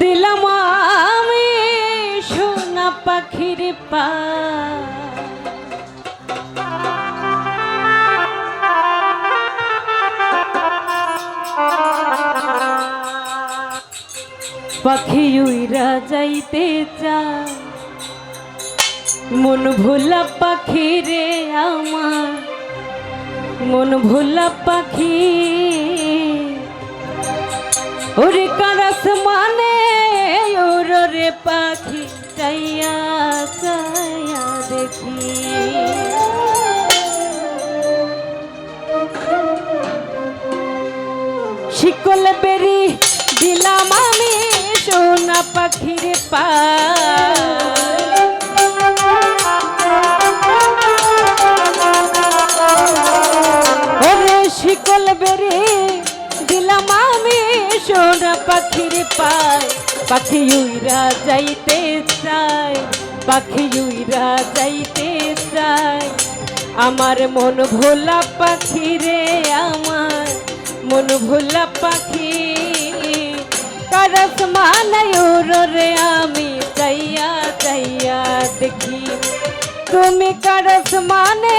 দিলাম আমি সোনা পাখির পা। পাখি উইরা যাইতে চায় মন ভোলা পাখি রে আমার। মন ভোলা পাখি ওরে কারাস মানে ওর পাখি চাইয়া চাইয়া দেখি। শিকল বেরি দিলাম আমি সোনা পাখির পা শিকল বেরি পাখির পায়, পাখি উইরা যাইতে চায়, পাখি উইরা যাইতে চায়। আমার মন ভোলা পাখি রে আমার, মন ভোলা পাখি। কারস মানায় রে আমি চাইয়া চাইয়া দেখি। তুমি কারস মানে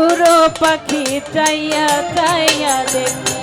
উড়ো পাখি চাইয়া চাইয়া দেখি।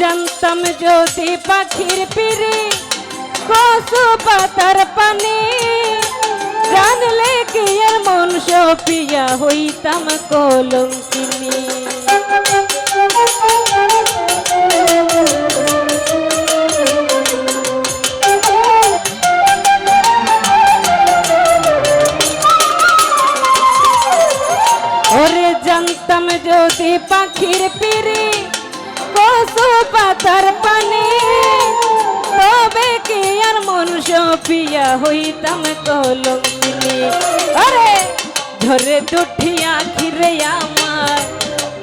জানতাম যদি পাখির পিড়ি কসু পাতার পানি। জানলে কি আর মন সপিয়া হইতাম কলঙ্কিনী। জানতাম যদি পাখির পিড়ি কসু পাতার পানি। তবে কি আর মন সপিয়া হইতাম কলঙ্কিনী? আরে ধরে দুঠি আখি রে আমার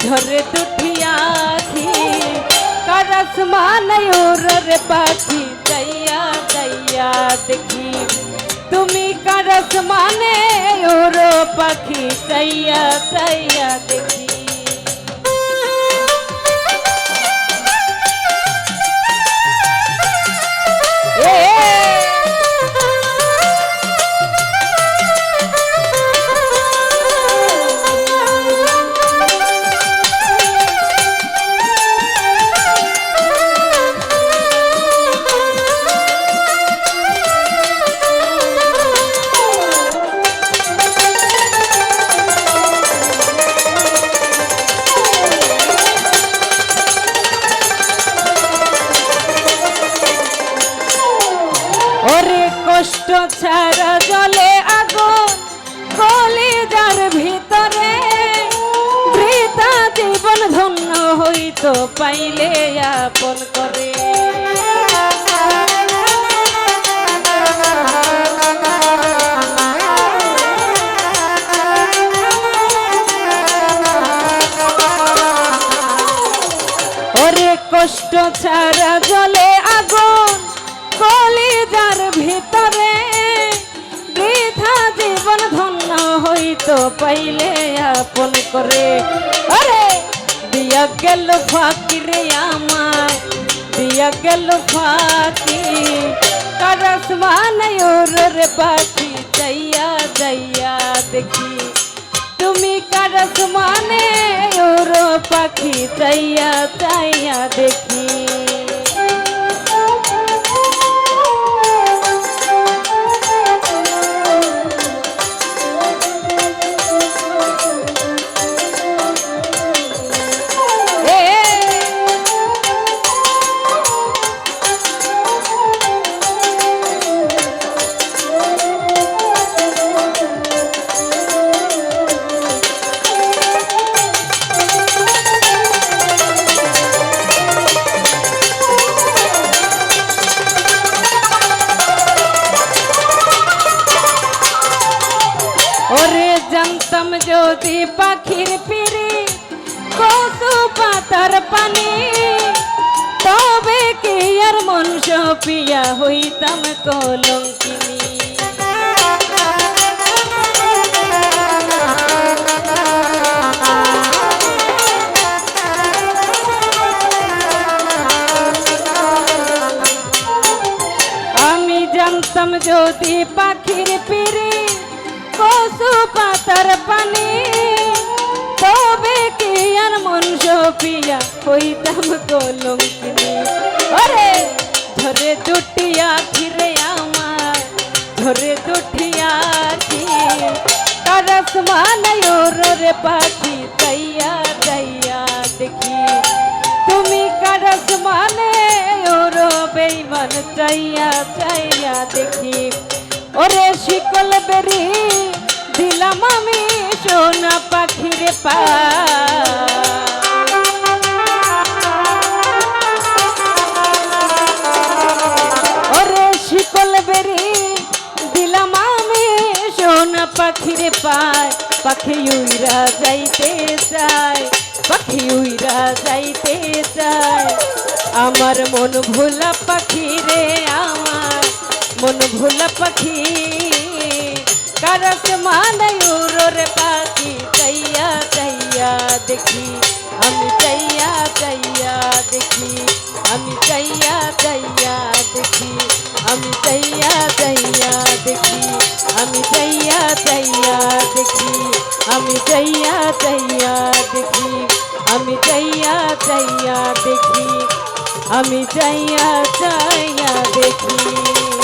ধরে দুঠি আখি। কারস মানায় রে পাখি যাইয়া যাইয়া দেখি। তুমি কারস মানে ওর পাখি চাইয়া চাইয়া দেখি। ছাড়া জলে আগুন, কলিজার ভিতরে বৃথা জীবন ধন্য হইতো পাইলে আপন করে। কষ্ট ছাড়া জলে আগুন, কলিজার ভিতরে হইতো পাইলে আপন করে। আরে, দিয়া গেল ফাঁকি রে আমার দিয়া গেল ফাঁকি। কারস মানায় রে পাখি, যাইয়া যাইয়া দেখি। তুমি কারস মানে ওর পাখি চাইয়া চাইয়া দেখি। যদি পাখির পিড়ি কসু পাতার পানি, তবে কি আর মনুষ্য পিয়া হইতাম কলঙ্কিনী? জানতাম যদি পাখির পিড়ি পাতার পানি, তবে কি আর মনুষ্য পিয়া হইতাম কলঙ্কিনী? ধরে দুটিয়া ফিরে আমার, ধরে দুটিয়া কি কারস মানায় রে পাখি তাইয়া তাইয়া দেখি। তুমি কারস মানে ওর বেইমান চাইয়া চাইয়া দেখি। ওরে শিকল বেরি দিলাম আমি সোনা পাখির পা ওরে শিকল বেরি, দিলাম, আমি সোনা পাখির পায় পাখি উইরা যাইতে চায়, পাখি উইরা যাইতে চায়। আমার মন ভোলা পাখি রে আমার, মন ভোলা পাখি কারস মানায় রে পাখি চাইয়া চাইয়া দেখি আমি চাইয়া চাইয়া দেখি আমি চাইয়া চাইয়া দেখি আমি চাইয়া চাইয়া দেখি আমি চাইয়া চাইয়া দেখি আমি চাইয়া চাইয়া দেখি আমি চাইয়া চাইয়া দেখি আমি চাইয়া চাইয়া দেখি